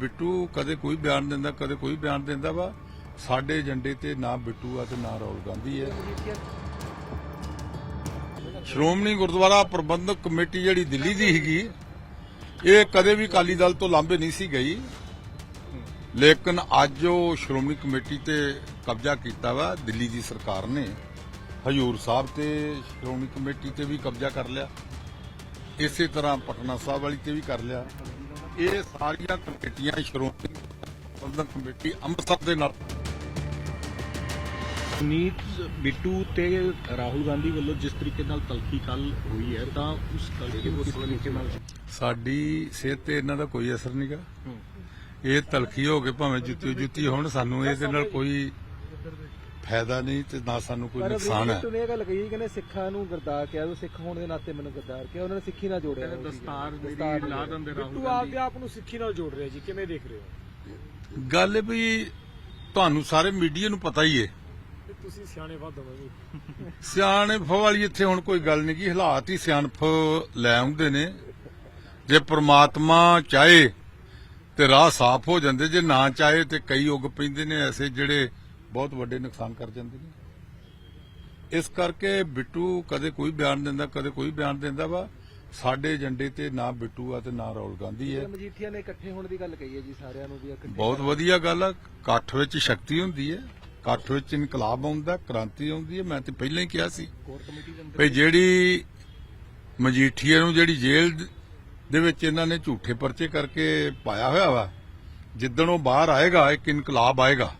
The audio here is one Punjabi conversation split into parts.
ਬਿੱਟੂ ਕਦੇ ਕੋਈ ਬਿਆਨ ਦਿੰਦਾ, ਕਦੇ ਕੋਈ ਬਿਆਨ ਦਿੰਦਾ ਵਾ। ਸਾਡੇ ਏਜੰਡੇ ਤੇ ਨਾ ਬਿੱਟੂ ਆ ਤੇ ਨਾ ਰਾਹੁਲ ਗਾਂਧੀ ਹੈ ਸ਼੍ਰੋਮਣੀ ਗੁਰਦੁਆਰਾ ਪ੍ਰਬੰਧਕ ਕਮੇਟੀ ਜਿਹੜੀ ਦਿੱਲੀ ਦੀ ਹੈਗੀ ਇਹ ਕਦੇ ਵੀ ਅਕਾਲੀ ਦਲ ਤੋਂ ਲਾਂਭੇ ਨਹੀਂ ਸੀ ਗਈ। ਲੇਕਿਨ ਅੱਜ ਉਹ ਸ਼੍ਰੋਮਣੀ ਕਮੇਟੀ ਤੇ ਕਬਜ਼ਾ ਕੀਤਾ ਵਾ, ਦਿੱਲੀ ਦੀ ਸਰਕਾਰ ਨੇ। ਹਜੂਰ ਸਾਹਿਬ ਤੇ ਸ਼੍ਰੋਮਣੀ ਕਮੇਟੀ ਤੇ ਵੀ ਕਬਜ਼ਾ ਕਰ ਲਿਆ। ਇਸੇ ਤਰ੍ਹਾਂ ਪਟਨਾ ਸਾਹਿਬ ਵਾਲੀ ਤੇ ਵੀ ਕਰ ਲਿਆ। ਇਹ ਸਾਰੀਆਂ ਕਮੇਟੀਆਂ ਸ਼੍ਰੋਮਣੀ ਪ੍ਰਬੰਧਕ ਕਮੇਟੀ ਅੰਮ੍ਰਿਤਸਰ ਦੇ ਨਾਲ। ਨੀਤ ਬਿੱਟੂ ਤੇ ਰਾਹੁਲ ਗਾਂਧੀ ਵੱਲੋਂ ਜਿਸ ਤਰੀਕੇ ਨਾਲ ਤਲਖੀ ਕੱਲ ਹੋਈ ਹੈ ਤਾਂ ਉਸ ਤਲਖੀ ਕਿਸ ਤਰੀਕੇ ਨਾਲ ਸਾਡੀ ਸਿਹਤ ਤੇ ਇਹਨਾਂ ਦਾ ਕੋਈ ਅਸਰ ਨਹੀਂਗਾ ਇਹ ਤਲਖੀ ਹੋ ਕੇ ਭਾਵੇਂ ਜੁੱਤੀ ਜੁੱਤੀ ਹੋਣ ਸਾਨੂੰ ਇਹਦੇ ਨਾਲ ਕੋਈ ਫਾਇਦਾ ਨਹੀਂ ਤੇ ਨਾ ਸਾਨੂੰ ਕੋਈ ਨੁਕਸਾਨ ਹੈ। ਤੁਨੇ ਇਹ ਗੱਲ ਕਹੀ ਕਹਿੰਦੇ ਸਿੱਖਾਂ ਨੂੰ ਗਰਦਾਰ ਕਿਹਾ ਉਹ ਸਿੱਖ ਹੋਣ ਦੇ ਨਾਤੇ ਮੈਨੂੰ ਗਰਦਾਰ ਕਿਹਾ ਉਹਨਾਂ ਨੇ ਸਿੱਖੀ ਨਾਲ ਜੋੜਿਆ ਦਸਤਾਰ ਜਿਹੜੀ ਦਸਤਾਰ ਲਾ ਦਿੰਦੇ ਰਾਹੁਲ ਬਿੱਟੂ ਆਪਦੇ ਆਪ ਨੂੰ ਸਿੱਖੀ ਨਾਲ ਜੋੜ ਰਿਹਾ ਜੀ ਕਿਵੇਂ ਦੇਖ ਰਹੇ ਹੋ? ਗੱਲ ਵੀ ਤੁਹਾਨੂੰ ਸਾਰੇ ਮੀਡੀਆ ਨੂੰ ਪਤਾ ਹੀ ਹੈ ਤੇ ਤੁਸੀਂ ਸਿਆਣੇ ਵੱਧ ਹੋਵੋਗੇ। ਸਿਆਣਪ ਵਾਲੀ ਇੱਥੇ ਹੁਣ ਕੋਈ ਗੱਲ ਨਹੀਂ ਕੀ ਹਾਲਾਤ ਹੀ ਸਿਆਣਪ ਲੈ ਆਉਂਦੇ ਨੇ। ਜੇ ਪ੍ਰਮਾਤਮਾ ਚਾਹੇ ਤੇ ਰਾਹ ਸਾਫ਼ ਹੋ ਜਾਂਦੇ ਜੇ ਨਾ ਚਾਹੇ ਤੇ ਕਈ ਉਗ ਪੈਂਦੇ ਨੇ ਐਸੇ ਜਿਹੜੇ ਬਹੁਤ ਵੱਡੇ ਨੁਕਸਾਨ ਕਰ ਜਾਂਦੇ ਨੇ। ਇਸ ਕਰਕੇ ਬਿੱਟੂ ਕਦੇ ਕੋਈ ਬਿਆਨ ਦਿੰਦਾ ਕਦੇ ਕੋਈ ਬਿਆਨ ਦਿੰਦਾ ਵਾ। ਸਾਡੇ ਏਜੰਡੇ ਤੇ ਨਾ ਬਿੱਟੂ ਆ ਤੇ ਨਾ ਰਾਹੁਲ ਗਾਂਧੀ ਹੈ ਮਜੀਠੀਆ ਨੇ ਇਕੱਠੇ ਹੋਣ ਦੀ ਗੱਲ ਕਹੀ ਹੈ ਜੀ ਸਾਰਿਆਂ ਨੂੰ ਵੀ ਇਕੱਠੇ ਬਹੁਤ ਵਧੀਆ ਗੱਲ ਆ। ਇਕੱਠ ਵਿੱਚ ਸ਼ਕਤੀ ਹੁੰਦੀ ਹੈ। ਇਕੱਠ ਵਿੱਚ ਇਨਕਲਾਬ ਆਉਂਦਾ ਕ੍ਰਾਂਤੀ ਆਉਂਦੀ ਹੈ। ਮੈਂ ਤੇ ਪਹਿਲਾਂ ਹੀ ਕਿਹਾ ਸੀ ਵੀ ਜਿਹੜੀ ਮਜੀਠੀਆ ਨੂੰ ਜਿਹੜੀ ਜੇਲ੍ਹ ਦੇ ਵਿੱਚ ਇਹਨਾਂ ਨੇ ਝੂਠੇ ਪਰਚੇ ਕਰਕੇ ਪਾਇਆ ਹੋਇਆ ਵਾ ਜਿੱਦਣ ਉਹ ਬਾਹਰ ਆਏਗਾ ਇੱਕ ਇਨਕਲਾਬ ਆਏਗਾ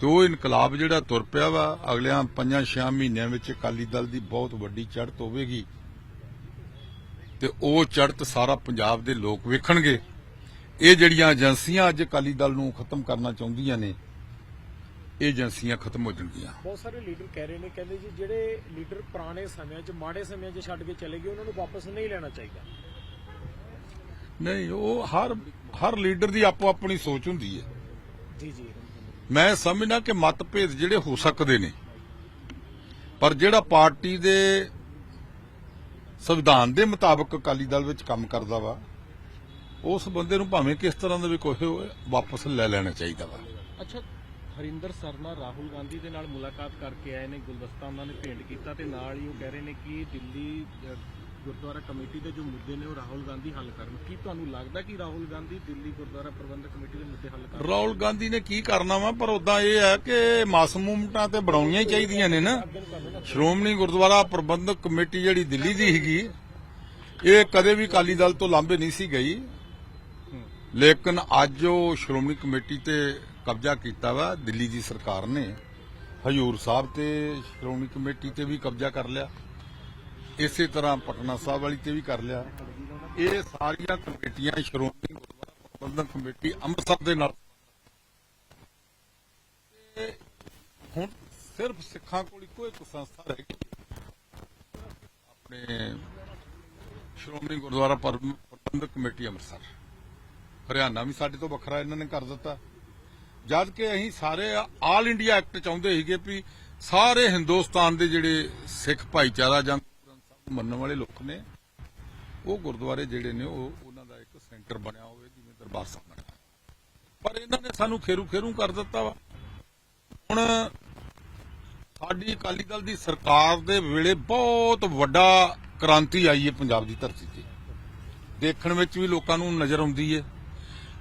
ਤੇ ਉਹ ਇਨਕਲਾਬ ਜਿਹੜਾ ਤੁਰ ਪਿਆ ਵਾ ਅਗਲਿਆਂ 5-6 ਮਹੀਨਿਆਂ ਵਿੱਚ ਅਕਾਲੀ ਦਲ ਦੀ ਬਹੁਤ ਵੱਡੀ ਚੜ੍ਹਤ ਹੋਵੇਗੀ। ਤੇ ਉਹ ਚੜ੍ਹਤ ਸਾਰਾ ਪੰਜਾਬ ਦੇ ਲੋਕ ਵੇਖਣਗੇ। ਇਹ ਜਿਹੜੀਆਂ ਏਜੰਸੀਆਂ ਅੱਜ ਅਕਾਲੀ ਦਲ ਨੂੰ ਖਤਮ ਕਰਨਾ ਚਾਹੁੰਦੀਆਂ ਨੇ ਇਹ ਏਜੰਸੀਆਂ ਖਤਮ ਹੋ ਜਾਣਗੀਆਂ। ਬਹੁਤ ਸਾਰੇ ਲੀਡਰ ਕਹਿ ਰਹੇ ਨੇ ਕਹਿੰਦੇ ਜੀ ਜਿਹੜੇ ਲੀਡਰ ਪੁਰਾਣੇ ਸਮਿਆਂ 'ਚ ਮਾੜੇ ਸਮਿਆਂ 'ਚ ਛੱਡ ਕੇ ਚਲੇ ਗਏ ਉਹਨਾਂ ਨੂੰ ਵਾਪਸ ਨਹੀਂ ਲੈਣਾ ਚਾਹੀਦਾ। ਨਹੀਂ ਉਹ ਹਰ ਹਰ ਲੀਡਰ ਦੀ ਆਪੋ ਆਪਣੀ ਸੋਚ ਹੁੰਦੀ ਹੈ। ਜੀ ਜੀ। ਮੈਂ ਸਮਝਦਾ ਕਿ ਮਤਭੇਦ ਜਿਹੜੇ ਹੋ ਸਕਦੇ ਨੇ। ਪਰ ਜਿਹੜਾ ਪਾਰਟੀ ਦੇ ਸੰਵਿਧਾਨ ਦੇ ਮੁਤਾਬਕ ਅਕਾਲੀ ਦਲ ਵਿੱਚ ਕੰਮ ਕਰਦਾ ਵਾ, ਉਸ ਬੰਦੇ ਨੂੰ ਭਾਵੇਂ ਕਿਸ ਤਰ੍ਹਾਂ ਦਾ ਵੀ ਕੋਈ ਹੋਵੇ, ਵਾਪਸ ਲੈ ਲੈਣਾ ਚਾਹੀਦਾ ਵਾ। ਅੱਛਾ, ਹਰਿੰਦਰ ਸਰਨਾ ਰਾਹੁਲ ਗਾਂਧੀ ਦੇ ਨਾਲ ਮੁਲਾਕਾਤ ਕਰਕੇ ਆਏ ਨੇ, ਗੁਲਦਸਤਾ ਉਹਨਾਂ ਨੇ ਭੇਂਟ ਕੀਤਾ ਤੇ ਨਾਲ ਹੀ ਉਹ ਕਹਿ ਰਹੇ ਨੇ ਕਿ ਦਿੱਲੀ ਗੁਰਦੁਆਰਾ ਕਮੇਟੀ ਦੇ ਜੋ ਮੁੱਦੇ ਨੇ ਉਹ ਰਾਹੁਲ ਗਾਂਧੀ ਹੱਲ ਕਰਨ। ਕੀ ਤੁਹਾਨੂੰ ਲੱਗਦਾ ਕਿ ਰਾਹੁਲ ਗਾਂਧੀ ਦਿੱਲੀ ਗੁਰਦੁਆਰਾ ਪ੍ਰਬੰਧਕ ਕਮੇਟੀ ਦੇ ਮੁੱਦੇ ਹੱਲ ਕਰਨ ਰਾਹੁਲ ਗਾਂਧੀ ਨੇ ਕੀ ਕਰਨਾ ਵਾ, ਪਰ ਉਦਾਂ ਇਹ ਹੈ ਕਿ ਮਾਸੂਮ ਤੇ ਬਣਾਉਣੀਆਂ ਹੀ ਚਾਹੀਦੀਆਂ ਨੇ ਨਾ। ਸ਼੍ਰੋਮਣੀ ਗੁਰਦੁਆਰਾ ਪ੍ਰਬੰਧਕ ਕਮੇਟੀ ਜਿਹੜੀ ਦਿੱਲੀ ਦੀ ਹੈਗੀ ਇਹ ਕਦੇ ਵੀ ਅਕਾਲੀ ਦਲ ਤੋਂ ਲਾਂਭੇ ਨਹੀਂ ਸੀ ਗਈ। ਲੇਕਿਨ ਅੱਜ ਉਹ ਸ਼੍ਰੋਮਣੀ ਕਮੇਟੀ ਤੇ ਕਬਜ਼ਾ ਕੀਤਾ ਵਾ, ਦਿੱਲੀ ਦੀ ਸਰਕਾਰ ਨੇ। ਹਜੂਰ ਸਾਹਿਬ ਤੇ ਸ਼੍ਰੋਮਣੀ ਕਮੇਟੀ ਤੇ ਵੀ ਕਬਜ਼ਾ ਕਰ ਲਿਆ। ਇਸੇ ਤਰ੍ਹਾਂ ਪਟਨਾ ਸਾਹਿਬ ਵਾਲੀ ਤੇ ਵੀ ਕਰ ਲਿਆ। ਇਹ ਸਾਰੀਆਂ ਕਮੇਟੀਆਂ, ਸ਼੍ਰੋਮਣੀ ਗੁਰਦੁਆਰਾ ਪ੍ਰਬੰਧਕ ਕਮੇਟੀ, ਅੰਮ੍ਰਿਤਸਰ ਦੇ ਨਾਲ। ਤੇ ਹੁਣ ਸਿਰਫ ਸਿੱਖਾਂ ਕੋਲ ਇੱਕੋ ਇੱਕ ਸੰਸਥਾ ਰਹਿ ਗਈ। ਆਪਣੇ ਸ਼੍ਰੋਮਣੀ ਗੁਰਦੁਆਰਾ ਪ੍ਰਬੰਧਕ ਕਮੇਟੀ ਅੰਮ੍ਰਿਤਸਰ। ਹਰਿਆਣਾ ਵੀ ਸਾਡੇ ਤੋਂ ਵੱਖਰਾ ਇਹਨਾਂ ਨੇ ਕਰ ਦਿੱਤਾ। ਜਦ ਕਿ ਅਸੀਂ ਸਾਰੇ ਆਲ ਇੰਡੀਆ ਐਕਟ ਚਾਹੁੰਦੇ ਸੀਗੇ ਵੀ ਸਾਰੇ ਹਿੰਦੁਸਤਾਨ ਦੇ ਜਿਹੜੇ ਸਿੱਖ ਭਾਈਚਾਰਾ ਜਾਂ ਮੰਨਣ ਵਾਲੇ ਲੋਕ ਨੇ। ਉਹ ਗੁਰਦੁਆਰੇ ਜਿਹੜੇ ਨੇ, ਉਹ ਉਹਨਾਂ ਦਾ ਇੱਕ ਸੈਂਟਰ ਬਣਿਆ ਹੋਵੇ, ਜਿਵੇਂ ਦਰਬਾਰ ਸਾਹਿਬ ਬਣਿਆ ਪਰ ਇਹਨਾਂ ਨੇ ਸਾਨੂੰ ਖੇਰੂ ਖੇਰੂ ਕਰ ਦਿੱਤਾ ਵਾ। ਹੁਣ ਸਾਡੀ ਅਕਾਲੀ ਦਲ ਦੀ ਸਰਕਾਰ ਦੇ ਵੇਲੇ ਬਹੁਤ ਵੱਡਾ ਕ੍ਰਾਂਤੀ ਆਈ ਹੈ ਪੰਜਾਬ ਦੀ ਧਰਤੀ ਤੇ। ਦੇਖਣ ਵਿੱਚ ਵੀ ਲੋਕਾਂ ਨੂੰ ਨਜ਼ਰ ਆਉਂਦੀ ਏ।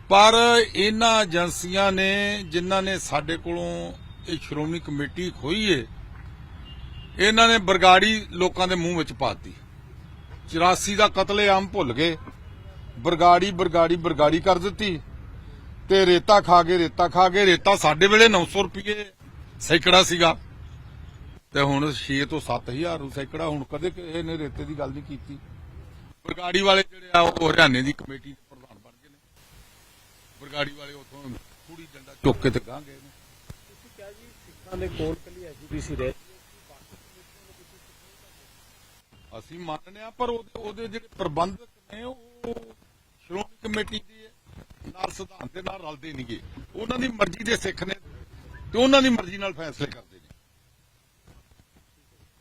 ਪਰ ਇਹਨਾਂ ਏਜੰਸੀਆਂ ਨੇ, ਜਿਨ੍ਹਾਂ ਨੇ ਸਾਡੇ ਕੋਲੋਂ ਇਹ ਸ਼੍ਰੋਮਣੀ ਕਮੇਟੀ ਖੋਈ ਏ ਇਹਨਾਂ ਨੇ ਬਰਗਾੜੀ ਲੋਕਾਂ ਦੇ ਮੂੰਹ ਵਿੱਚ ਪਾਤੀ। 84 ਦਾ ਕਤਲੇਆਮ ਭੁੱਲ ਗਏ। ਬਰਗਾੜੀ ਬਰਗਾੜੀ ਬਰਗਾੜੀ ਕਰ ਦਿੱਤੀ। ਤੇ ਰੇਤਾ ਖਾ ਕੇ ਰੇਤਾ ਖਾ ਕੇ ਰੇਤਾ ਸਾਡੇ ਵੇਲੇ 900 ਰੁਪਏ ਸੈਕੜਾ ਸੀਗਾ। ਤੇ ਹੁਣ 6 ਤੋਂ 7000 ਨੂੰ ਸੈਕੜਾ ਹੁਣ ਕਦੇ ਕਿਸੇ ਨੇ ਰੇਤੇ ਦੀ ਗੱਲ ਨਹੀਂ ਕੀਤੀ। ਬਰਗਾੜੀ ਵਾਲੇ ਜਿਹੜੇ ਆ, ਉਹ ਹਰਿਆਣੇ ਦੀ ਕਮੇਟੀ ਦੇ ਪ੍ਰਧਾਨ ਬਣ ਗਏ ਨੇ। ਬਰਗਾੜੀ ਵਾਲੇ ਉਥੋਂ ਕੁੜੀ ਡੰਡਾ ਚੁੱਕ ਕੇ ਤੇ ਗਾਂ ਗਏ ਨੇ। ਤੁਸੀਂ ਕਿਹਾ ਜੀ ਸਿੱਖਾਂ ਦੇ ਕੋਲ ਕੱਲੀ ਐਜੂਪੀਸੀ ਰਹਿ ਅਸੀਂ ਮੰਨਦੇ ਆ ਪਰ ਉਹਦੇ ਉਹਦੇ ਜਿਹੜੇ ਪ੍ਰਬੰਧਕ ਨੇ, ਉਹ ਸ਼੍ਰੋਮਣੀ ਕਮੇਟੀ ਦੇ ਨਾਲ ਸਿਧਾਂਤ ਦੇ ਨਾਲ ਰਲਦੇ ਨਹੀਂਗੇ ਉਹਨਾਂ ਦੀ ਮਰਜ਼ੀ ਦੇ ਸਿੱਖ ਨੇ ਤੇ ਉਹਨਾਂ ਦੀ ਮਰਜ਼ੀ ਨਾਲ ਫੈਸਲੇ ਕਰਦੇ ਨੇ।